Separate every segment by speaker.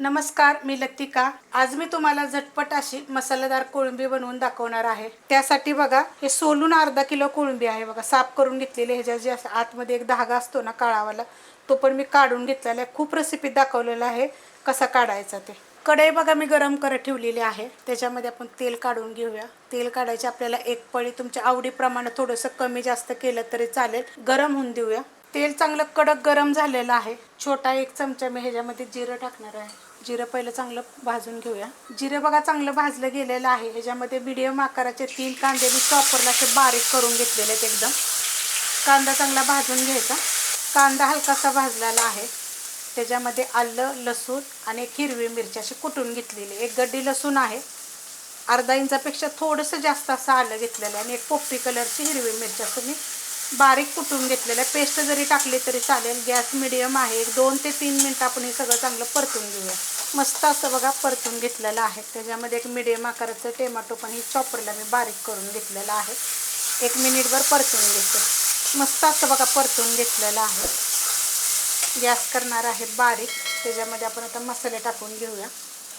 Speaker 1: नमस्कार मी लतिका. आज मी तुम्हाला झटपट अशी मसालेदार कोळंबी बनवून दाखवणार आहे. त्यासाठी बघा हे सोलून अर्धा किलो कोळंबी आहे बघा. साफ करून घेतलेली ह्याच्या जे असं आतमध्ये एक धागा असतो ना काळावाला तो पण मी काढून घेतलेला आहे. खूप रेसिपीत दाखवलेला आहे. कसा काढायचा ते. कढई बघा मी गरम करत ठेवलेली आहे. त्याच्यामध्ये आपण तेल काढून घेऊया. तेल काढायचे आपल्याला एक पळी तुमच्या आवडीप्रमाणे थोडंसं कमी जास्त केलं तरी चालेल. गरम होऊन देऊया. तेल चांगलं कडक गरम झालेलं आहे. छोटा एक चमचा मी ह्याच्यामध्ये जिरं टाकणार आहे. जिरं पहिलं चांगलं भाजून घेऊया. जिरं बघा चांगलं भाजलं गेलेलं आहे. ह्याच्यामध्ये मिडियम आकाराचे तीन कांदे मी चॉपरला असे बारीक करून घेतलेले आहेत एकदम. कांदा चांगला भाजून घ्यायचा. कांदा हलकासा भाजलेला आहे. त्याच्यामध्ये आलं लसूण आणि एक हिरवी मिरची अशी कुटून घेतलेली. एक गड्डी लसूण आहे. अर्धा इंचापेक्षा थोडंसं जास्त असं आलं घेतलेलं आहे. आणि एक पोपटी कलरची हिरवी मिरची असं मी बारीक कुटून घेतलेलं आहे. पेस्ट जरी टाकली तरी चालेल. गॅस मिडियम आहे. एक दोन ते तीन मिनटं आपण हे सगळं चांगलं परतून घेऊया. मस्त असं बघा परतून घेतलेलं आहे. त्याच्यामध्ये एक मिडियम आकाराचं टोमॅटो पण हे चॉपरला मी बारीक करून घेतलेलं आहे. एक मिनिटभर परतून घेते. मस्त असं बघा परतून घेतलेलं आहे. गॅस करणार आहे बारीक. त्याच्यामध्ये आपण आता मसाले टाकून घेऊया.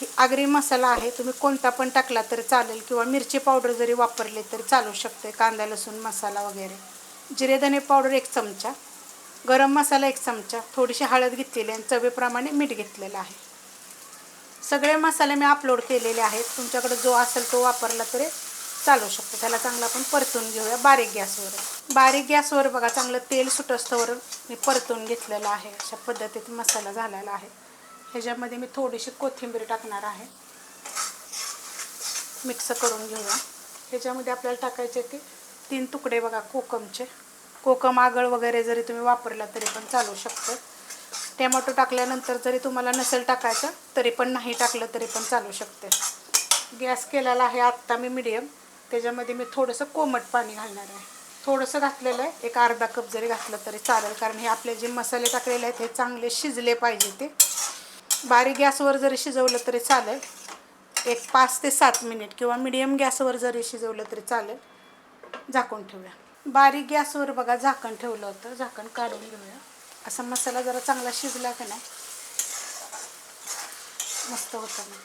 Speaker 1: ही आगरी मसाला आहे. तुम्ही कोणता पण टाकला तरी चालेल. किंवा मिरची पावडर जरी वापरली तरी चालू शकते कांदा लसूण मसाला वगैरे. जिरे पावडर एक चमचा गरम मसाला एक चमचा थोडीशी हळद घेतलेली आणि चवीप्रमाणे मीठ घेतलेलं आहे. सगळे मसाले मी अपलोड केलेले आहेत. तुमच्याकडे जो असेल तो वापरला तरी चालू शकतो. त्याला चांगलं आपण परतून घेऊया बारीक गॅसवर. बारीक गॅसवर बघा चांगलं तेल सुटस्तवर मी परतून घेतलेलं आहे. अशा पद्धतीत मसाला झालेला आहे. ह्याच्यामध्ये मी थोडीशी कोथिंबीर टाकणार आहे. मिक्स करून घेऊया. ह्याच्यामध्ये आपल्याला टाकायचे की तीन तुकडे बघा कोकमचे. कोकम आगळ वगैरे जरी तुम्ही वापरला तरी पण चालू शकतं. टॅमॅटो टाकल्यानंतर जरी तुम्हाला नसेल टाकायचं तरी पण नाही टाकलं तरी पण चालू शकते. गॅस केलेला आहे आत्ता मी मिडियम. त्याच्यामध्ये मी थोडंसं कोमट पाणी घालणार आहे. थोडंसं घातलेलं आहे. एक अर्धा कप जरी घातलं तरी चालेल कारण हे आपले जे मसाले टाकलेले आहेत हे चांगले शिजले पाहिजे ते. बारीक गॅसवर जरी शिजवलं तरी चालेल. एक पाच ते सात मिनिट किंवा मिडियम गॅसवर जरी शिजवलं तरी चालेल. झाकून ठेवूया. बारीक गॅसवर बघा झाकण ठेवलं होतं. झाकण काढून घेऊया. असा मसाला जरा चांगला शिजला का नाही? मस्त होता ना.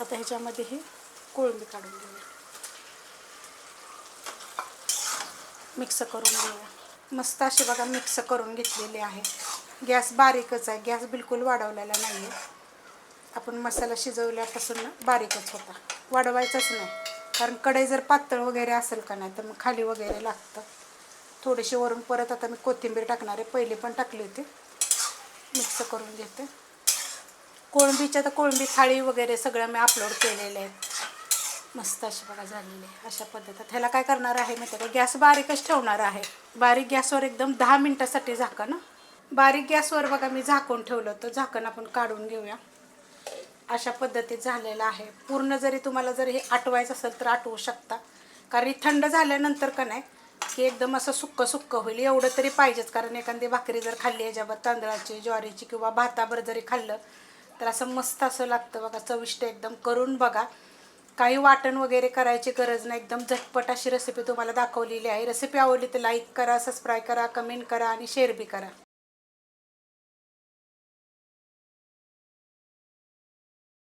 Speaker 1: आता ह्याच्यामध्ये हे कोळंबी काढून घेऊया. मिक्स करून घेऊया. मस्त अशी बघा मिक्स करून घेतलेली आहे. गॅस बारीकच आहे. गॅस बिलकुल वाढवलेला नाही आहे आपण मसाला शिजवल्यापासून ना बारीकच होता. वाढवायचाच नाही. कारण कढई जर पातळ वगैरे असेल का नाही तर मग खाली वगैरे लागतं. थोडीशी वरून परत आता मी कोथिंबीर टाकणार आहे. पहिली पण टाकली होती. मिक्स करून घेते. कोळंबीच्या तर कोळंबी थाळी वगैरे सगळं मी अपलोड केलेले आहेत मस्त अशी बघा झालेली आहे. अशा पद्धतीत. ह्याला काय करणार आहे मी त्याला गॅस बारीकच ठेवणार आहे. बारीक गॅसवर एकदम दहा मिनटासाठी झाकण. बारीक गॅसवर बघा मी झाकून ठेवलं होतं. झाकण आपण काढून घेऊया. अशा पद्धतीत झालेलं आहे. पूर्ण जरी तुम्हाला जर हे आटवायचं असेल तर आटवू शकता. कारण हे थंड झाल्यानंतर का नाही की एकदम असं सुक्क सुक्क होईल. एवढं तरी पाहिजेच. कारण एखादी भाकरी जर खाल्ली याच्यावर तांदळाची ज्वारीची किंवा भाताभर जरी खाल्लं तर असं मस्त असं लागतं बघा. चविष्ट एकदम करून बघा. काही वाटण वगैरे करायची गरज नाही. एकदम झटपट अशी रेसिपी तुम्हाला दाखवलेली आहे. रेसिपी आवडली तर लाईक करा सबस्क्राईब करा कमेंट करा आणि शेअर बी करा.